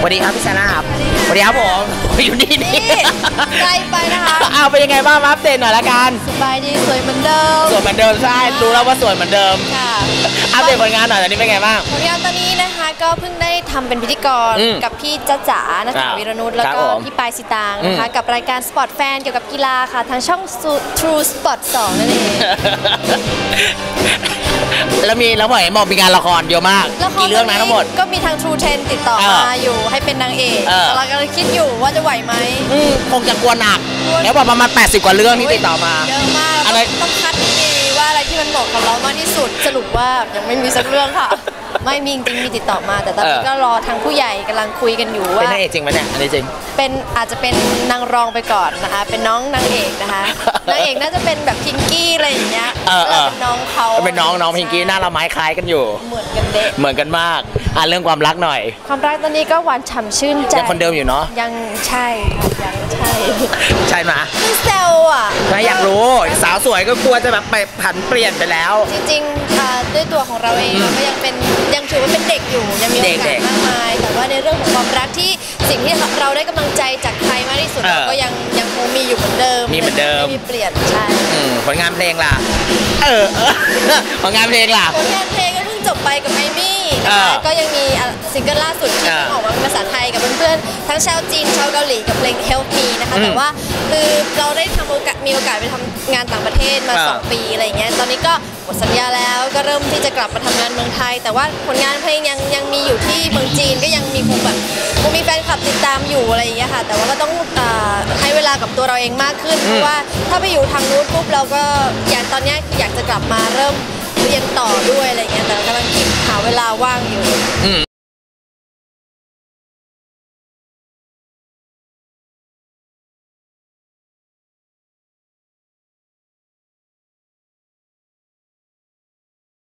สวัสดีครับพี่ชนะครับสวัสดีครับผมอยู่นี่นี่นี่ไกลไปนะคะเอาเป็นยังไงบ้างมาอัปเดตหน่อยละกันสบายดีสวยเหมือนเดิมสวยเหมือนเดิมใช่รู้แล้วว่าสวยเหมือนเดิมค่ะอัปเดตผลงานหน่อยตอนนี้เป็นไงบ้างผลงานตอนนี้นะคะก็เพิ่งได้ทำเป็นพิธีกรอืมกับพี่จ๊ะจ๋านะครัคะบวีรนุชแล้วครับก็ผมพี่ปายสิตางนะคะอืมกับรายการ Sport Fan เกี่ยวกับกีฬาค่ะทางช่อง True Sport 2นั่นเอง แล้วมีแล้วบอกเห็นบอกมีงานละครเยอะมากละคกี่เรื่องนะทั้งหมด ก็มีทาง True 10ติดต่อเออมาอยู่ให้เป็นนางเอกเออ แต่เรากำลังคิดอยู่ว่าจะไหวไหมอืมคงจะกลัวหนักกลัวแล้วบอกประมาณ 80 กว่าเรื่องที่ติดต่อมา เยอะมากอะไร ต้องต้องคัดให้ดีว่าอะไรที่มันเหมาะกับเรามากที่สุดสรุปว่ายังไม่มีสักเรื่องค่ะ ไม่มีจริงๆมีติดต่อมา แต่ตอนนี้เออก็รอทางผู้ใหญ่กำลังคุยกันอยู่ว่าเป็นนางเอกจริงไหมเนี่ยอันนี้จริง เป็นอาจจะเป็นนางรองไปก่อนนะคะ เป็นน้องนางเอกนะคะ นางเอกน่าจะเป็นแบบพิงกี้อะไรอย่างเงี้ยเออเออ เป็นน้องเขาเป็นน้องน้องพิงกี้หน้าละไม้คล้ายกันอยู่ เหมือนกันเด็กเหมือนกันมากอะเรื่องความรักหน่อย ความรักตอนนี้ก็หวานฉ่ำชื่นใจยังคนเดิมอยู่เนาะยังใช่ค่ะยังใช่ใช่ไหมคือเซลอะไม่อยากรู้ สาวสวยก็กลัวจะแบบไปผันเปลี่ยนไปแล้ว จริงๆ อ่าด้วยตัวของเราเองเราก็ยังเป็นยังถือว่าเป็นเด็กอยู่ยังมีโอเด็กากสๆมากมาย แต่ว่าในเรื่องของความรักที่สิ่งที่เราได้กำลังใจจากใครมากที่สุดเออเราก็ยังยังคงมีอยู่เหมือนเดิมมีเหมือนเดิม ไม่มีเปลี่ยนใช่อืมผลงานเพลงล่ะเออเออ ผลงานเพลงล่ะ ผลงานเพลงก็เพิ่งจบไปกับไอมี่ นะเอคะอก็ยังมีอะซิงเกิลล่าสุดที่เออเพิ่งออกมาเป็นภาษาไทยกับเพื่อนๆทั้งชาวจีนชาวเกาหลีกับเพลง Help Me นะคะอืมแต่ว่าคือเราได้ทำโอกาสมีโอกาสไปทำงานต่างประเทศมาเออสองปีอะไรอย่างเงี้ยตอนนี้ก็หมดสัญญาแล้วก็เริ่มที่จะกลับมาทำงานเมืองไทย แต่ว่าผลงานเพลงยังยังมีอยู่ที่เมืองจีนก็ยังมีคงแบบคงมีแฟนคลับติดตามอยู่อะไรอย่างเงี้ยค่ะ แต่ว่าก็ต้องอ่าให้เวลากับตัวเราเองมากขึ้นเพราะว่าถ้าไปอยู่ทางนู้นปุ๊บเราก็อยากตอนเนี้ยคืออยากจะกลับมาเริ่ม เรียนต่อด้วยอะไรเงี้ยแต่กำลังหาเวลาว่างอยู่